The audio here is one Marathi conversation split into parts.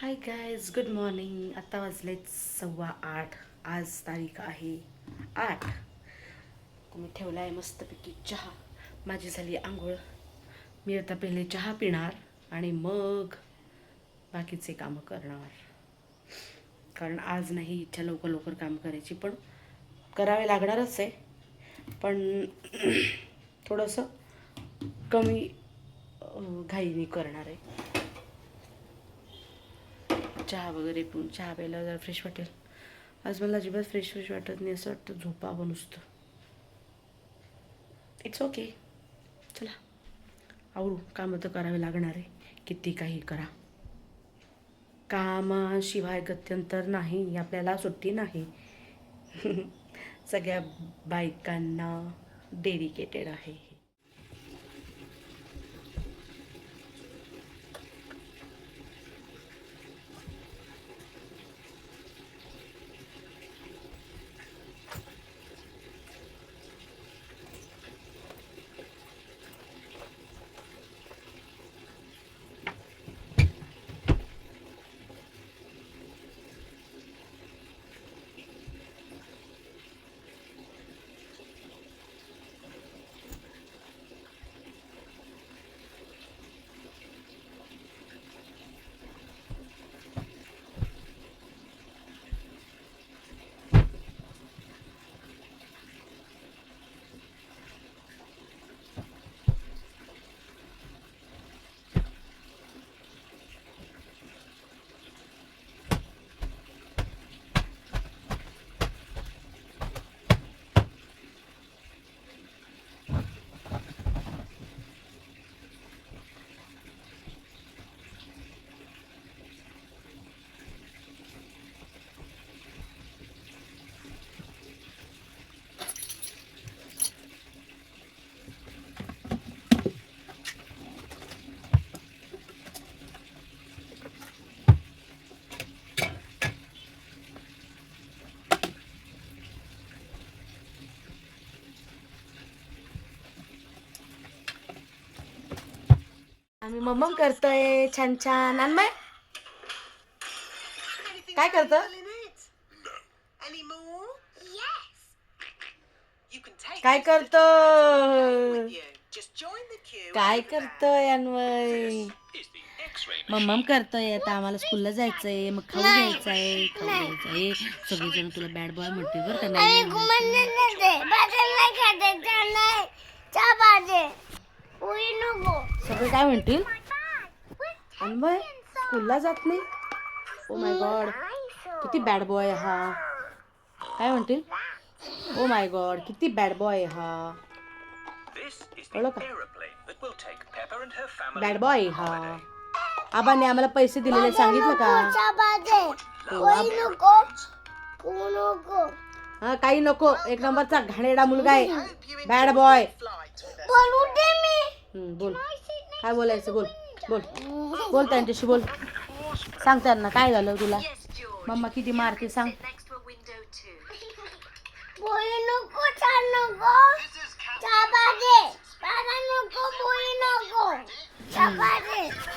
हाय गायज गुड मॉर्निंग आत्ता वाजलेत सव्वा आठ. आज तारीख आहे आठ. मी ठेवला आहे मस्तपैकी चहा. माझी झाली आंघोळ. मी आता पहिले चहा पिणार आणि मग बाकीचे कामं करणार. कारण आज नाही इच्छा लवकर लवकर काम करायची पण करावे लागणारच आहे. पण थोडंसं कमी घाईनी घाईने करणार आहे. चहा वगैरे पिऊन चहा प्यायला जरा फ्रेश वाटेल. आज मला अजिबात फ्रेश फ्रेश वाटत नाही असं वाटतं झोपावं नुसतं. इट्स ओके चला. आवडू कामं तर करावे लागणार आहे. किती काही करा. कामाशिवाय गत्यंतर नाही आपल्याला सुट्टी नाही. सगळ्या बायकांना डेडिकेटेड आहे हे. आम्ही मम्मम करतोय. छान छान. मग काय करतं? काय queue. काय. करतोय अन्वय? मम्मम करतोय. आता आम्हाला स्कूलला जायचंय. मग खाऊ घ्यायचंय. खाऊ घ्यायचंय. सगळेजण तुला बॅड बॉय म्हणते बरं का नाही, सगळे काय म्हणतील? अन्वय स्कूलला जात नाही? ओ माय गॉड किती बॅड बॉय हा. काय म्हणतील? ओ माय गॉड किती बॅड बॉय हा. कळलं का? बॅड बॉय हा. आबाने आम्हाला पैसे दिलेले सांगितलं का? हो, हा काही नको. एक नंबरचा घाणेरडा मुलगा आहे. बॅड बॉय बोल. काय बोलायचं बोल. बोल. बोल त्यांच्याशी बोल. सांग त्यांना काय झालं तुला? मम्मा किती मारते सांग.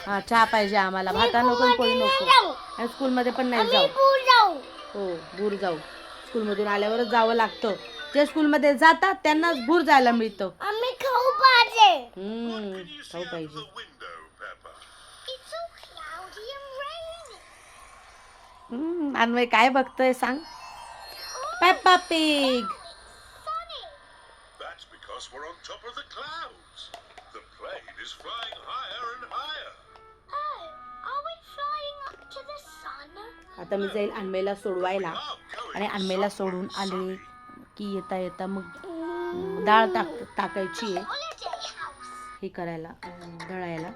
हा चहा पाहिजे आम्हाला. भाता नको पोळी नको. आणि स्कूलमध्ये पण नाही जाऊ. हो भूर जाऊ. स्कूलमधून आल्यावरच जावं लागतं. जे स्कूलमध्ये जातात त्यांनाच भूर जायला मिळतं. हम्म खाऊ पाहिजे It's all cloudy and rainy. हम्म, अन्वय काय बघतोय सांग Peppa Pig Funny. That's because we're on top of the clouds. The plane is flying higher and higher. Oh, are we flying up to the sun? आता मी जाईल अन्वयला सोडवायला आणि अन्वयला सोडून आले की येता येता मग डाळ टाक टाकायची आहे. हे करायला दळायला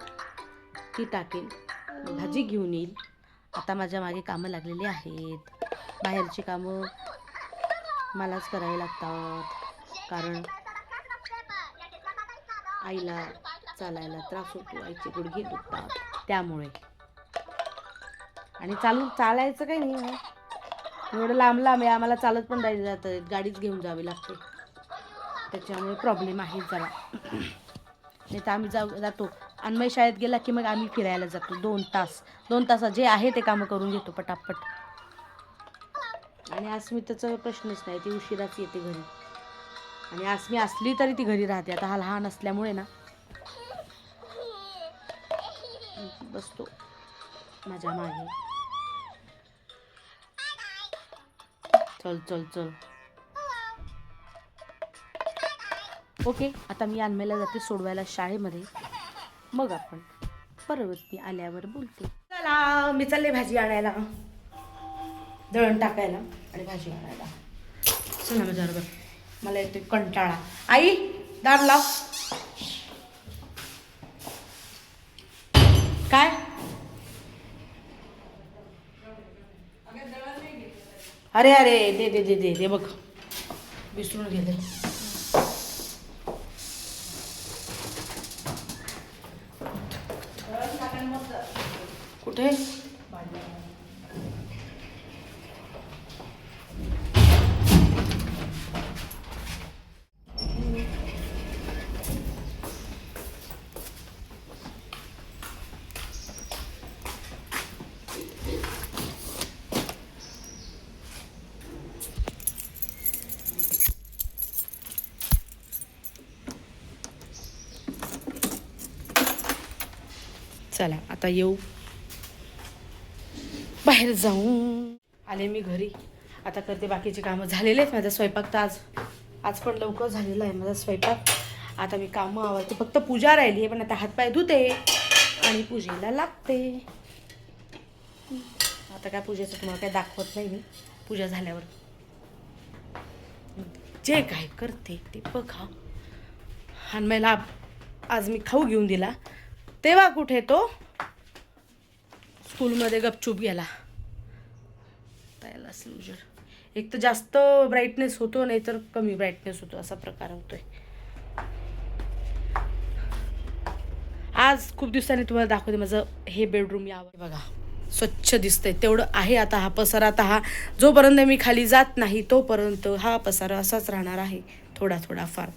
ती टाकेल भाजी घेऊन येईल. आता माझ्या मागे कामं लागलेली आहेत. बाहेरची कामं मलाच करावी लागतात. कारण आईला चालायला त्रास होतो आईचे गुडघे दुखतात. त्यामुळे. आणि चालून चालायचं काही नाही हो. एवढं लांब लांब आहे आम्हाला चालत पण जायचं जातं. गाडीच घेऊन जावी लागते. त्याच्यामुळे प्रॉब्लेम आहे जरा. नाही तर आम्ही जाऊ जातो. आणि मग शाळेत गेला की मग आम्ही फिरायला जातो. दोन तास. दोन तासात जे आहे ते कामं करून घेतो पटापट. आणि अस्मिताचा प्रश्नच नाही. ती उशिराच येते घरी. आणि अस्मी असली तरी ती घरी राहते. आता हा लहान असल्यामुळे ना. बसतो. माझ्या मागे. चल चल चल. ओके आता मी अन्मेला जाते सोडवायला शाळेमध्ये. मग आपण परत मी आल्यावर बोलते. चला मी चालले भाजी आणायला. दळण टाकायला आणि भाजी आणायला. चला माझ्याबरोबर मला येते कंटाळा. आई दार लाव. काय? अरे अरे दे दे दे दे दे बघ. विसरून गेले. कुठे चला आता येऊ बाहेर जाऊ. आले मी घरी. आता करते बाकीचे कामं. झालेले आहेत माझा स्वयंपाक तर आज आज पण लवकर झालेला आहे माझा स्वयंपाक. आता मी कामं आवडते फक्त पूजा राहिली आहे पण आता हातपाय धुते आणि पूजेला लागते. आता काय पूजेचं तुम्हाला काय दाखवत नाही मी. पूजा झाल्यावर. जे काय करते ते बघा. आणि मला आज मी खाऊ घेऊन दिला. तेव्हा कुठे तो? स्कूलमध्ये गपचूप गेला. त्याला उजेड. एक तर जास्त ब्राईटनेस होतो नाही तर कमी ब्राईटनेस होतो असा प्रकार होतोय. आज खूप दिवसांनी तुम्हाला दाखवते माझं हे बेडरूम यावं बघा स्वच्छ दिसतंय. तेवढं आहे आता हा पसारा. आता हा जोपर्यंत मी खाली जात नाही तोपर्यंत हा पसारा असाच राहणार आहे. थोडा थोडा फार.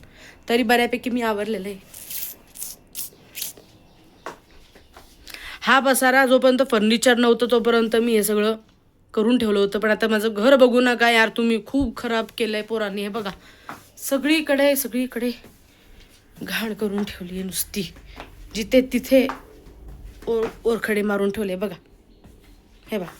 तरी बऱ्यापैकी मी आवरलेलं आहे. हा पसारा जोपर्यंत फर्निचर नव्हतं तोपर्यंत मी हे सगळं करून ठेवलं होतं पण आता माझं घर बघू नका यार तुम्ही खूप खराब केलं आहे पोरांनी. हे बघा सगळीकडे सगळीकडे घाण करून ठेवली आहे नुसती. जिथे तिथे ओर ओरखडे मारून ठेवले बघा. हे बघा.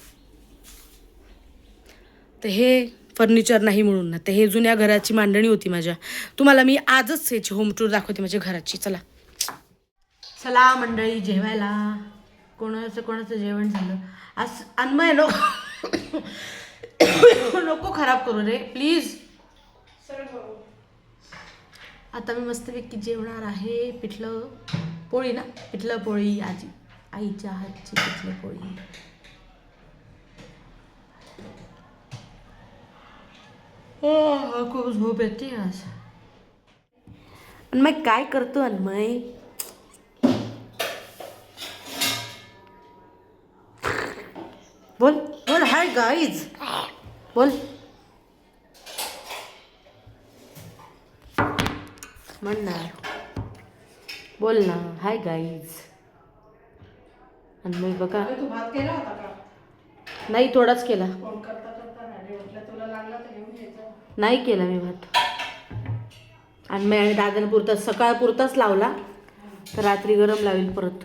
तर हे फर्निचर नाही म्हणून ना तर हे जुन्या घराची मांडणी होती माझ्या. तुम्हाला मी आजच याची होम टूर दाखवते माझ्या घराची. चला. चला मंडळी जेवायला. कोणाचं कोणाचं जेवण झालं? आज अन्मय नो नको खराब करू रे प्लीज आता मी मस्तपैकी जेवणार आहे पिठलं पोळी ना? पिठलं पोळी आजी आईच्या हातची पिठलं पोळी. हो खूप झोप येते आज. अन्मय काय करतो अन्मय बोल. हाय गाईज बोल. म्हण ना. बोल ना. हाय गाईज आणि मग बघा. नाही थोडाच केला. नाही. केला मी भात. आणि मी आणि दादाला पुरता सकाळपुरताच लावला. तर रात्री गरम लावेल परत.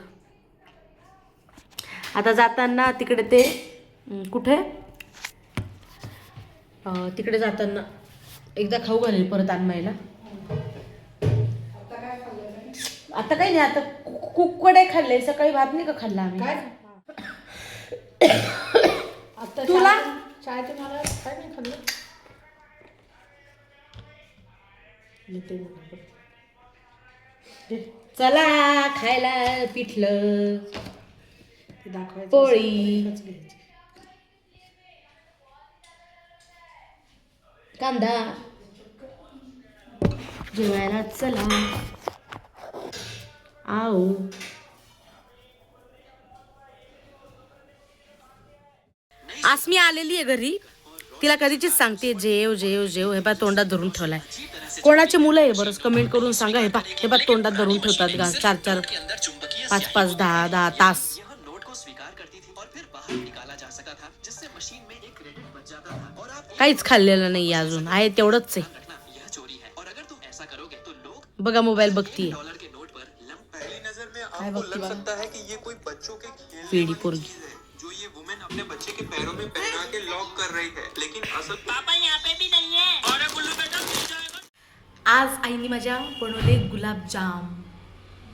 आता जाताना तिकडे ते कुठे? तिकडे जाताना एकदा खाऊ घालेल परत अन्माईला आता काही नाही आता कुकडे खाल्ले सकाळी भात नाही का खाल्ला आम्ही? तुला? येते मग आपण. चला खायला पिठलं. पोळी. कांदा. जेवायला चला. आओ आज मी आलेली आहे घरी. तिला कधीचीच सांगते जेव जेव जेव. हे बा तोंडात धरून ठेवलाय. कोणाचे मुलं आहे बरंच? कमेंट करून सांगा. हे बा हे बा तोंडात धरून ठेवतात गा चार चार पाच पाच दहा दहा तास. काहीच खाल्लेलं नाही अजून. आहे तेवढंच आहे. है बघा मोबाईल बघतीये. डॉलर के नोट पर लंप पहली नजर में काय आपको बघती लग बाबा? सकता है कि ये कोई बच्चों के खेलने पीढ़ी वाली पोरगी। चीज है जो ये वुमेन अपने बच्चे के पैरों में पहना के लॉक कर रही है लेकिन असल आज आईने माझ्या बनवले गुलाबजाम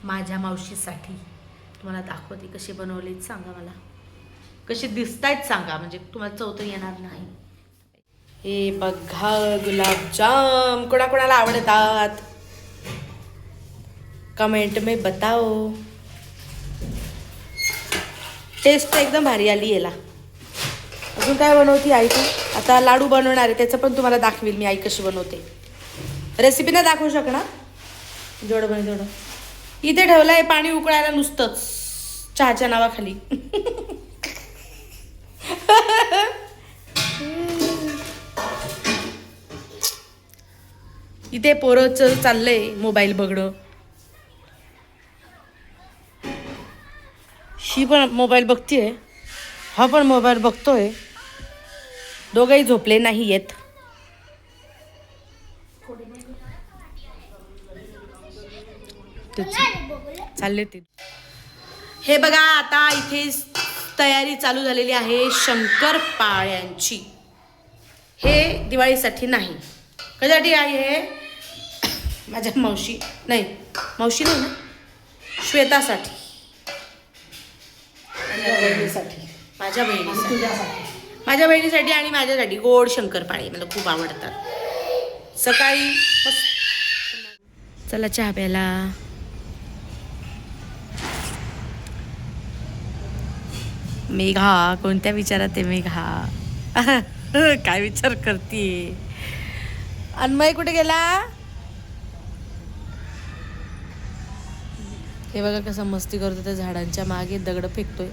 माझ्या मावशीसाठी. तुम्हाला दाखवते कसे बनवलेत सांगा मला. कसे दिसतायत सांगा म्हणजे तुम्हाला चौथं येणार नाही. हे बघा गुलाबजाम कोणाकोणाला आवडतात. कमेंट में बताओ. टेस्ट एकदम भारी आली याला. अजून काय बनवती आई तू? आता लाडू बनवणार आहे त्याचं पण तुम्हाला दाखवेल मी आई कशी बनवते. रेसिपी नाही दाखवू शकणार? जेवढं बन तेवढं इथे ठेवलं आहे पाणी उकळायला नुसतंच. चहाच्या नावाखाली. इथे पोरचं चाललंय मोबाईल बघणं. ही पण मोबाईल बघतीये हा पण मोबाईल बघतोय. दोघंही झोपले नाही आहेत चालले ते. हे बघा आता इथे तयारी चालू झालेली आहे शंकरपाळ्यांची हे दिवाळीसाठी नाही. कशासाठी आहे हे? माझ्या मावशी नाही मावशी नाही ना श्वेतासाठी. माझ्या बहिणीसाठी. माझ्या बहिणीसाठी. माझ्या बहिणीसाठी आणि माझ्यासाठी गोड शंकरपाळे मला खूप आवडतात. सकाळी चला चहा प्यायला. मेघा कोणत्या विचारात आहे मेघा? काय विचार करतीये? अन्मय कुठे गेला? हे बघा कसं मस्ती करतो त्या झाडांच्या मागे दगड फेकतोय.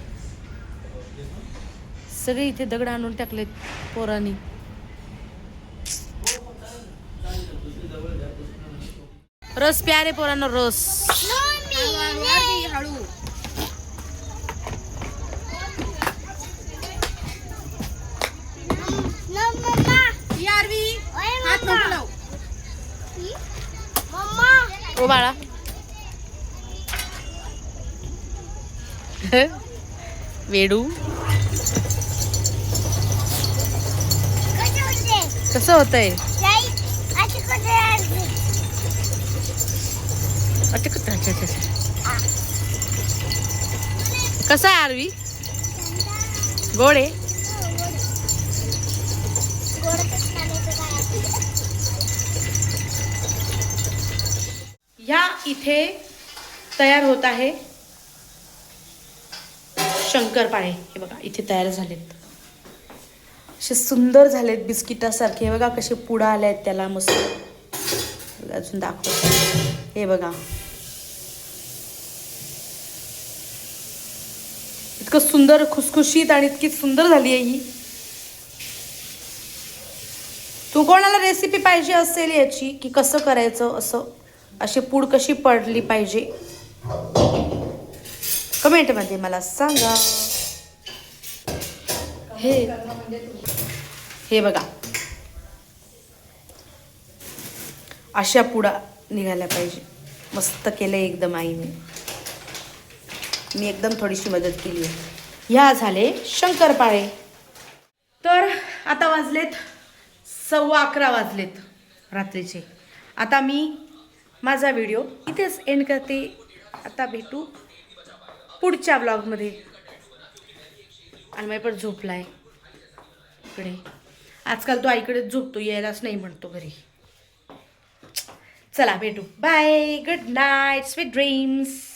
सगळे इथे दगड आणून टाकलेत पोरांनी. रस प्यारे पोरांना रस. No, ओ बाळा. वेडू. कसं होतंय? आहे? अच्छा, अच्छा, कसं आहे आरवी? गोड आहे? ह्या इथे तयार होत आहे शंकरपाळे हे बघा इथे तयार झालेत. असे सुंदर झालेत बिस्किटासारखे. हे बघा कसे पुडा आले आहेत त्याला मस्त. अजून दाखव हे बघा. इतकं सुंदर खुसखुशीत आणि इतकी सुंदर झाली आहे ही. तू कोणाला रेसिपी पाहिजे असेल याची? की कसं करायचं असं? अशी पूड कशी पडली पाहिजे? कमेंटमध्ये मला सांगा. हे हे बघा. अशा पुडा निघाल्या पाहिजे. मस्त केलं एकदम आईने मी. एकदम थोडीशी मदत केली आहे. ह्या झाले शंकरपाळे. तर आता वाजलेत सव्वा अकरा वाजलेत रात्रीचे. आता मी माझा व्हिडिओ इथेच एंड करते. आता भेटू. पुढच्या ब्लॉगमध्ये. आणि मी पण झोपला आहे इकडे. आजकाल तो आईकडेच झोपतो यायलाच नाही म्हणतो घरी. चला भेटू. Bye good night sweet dreams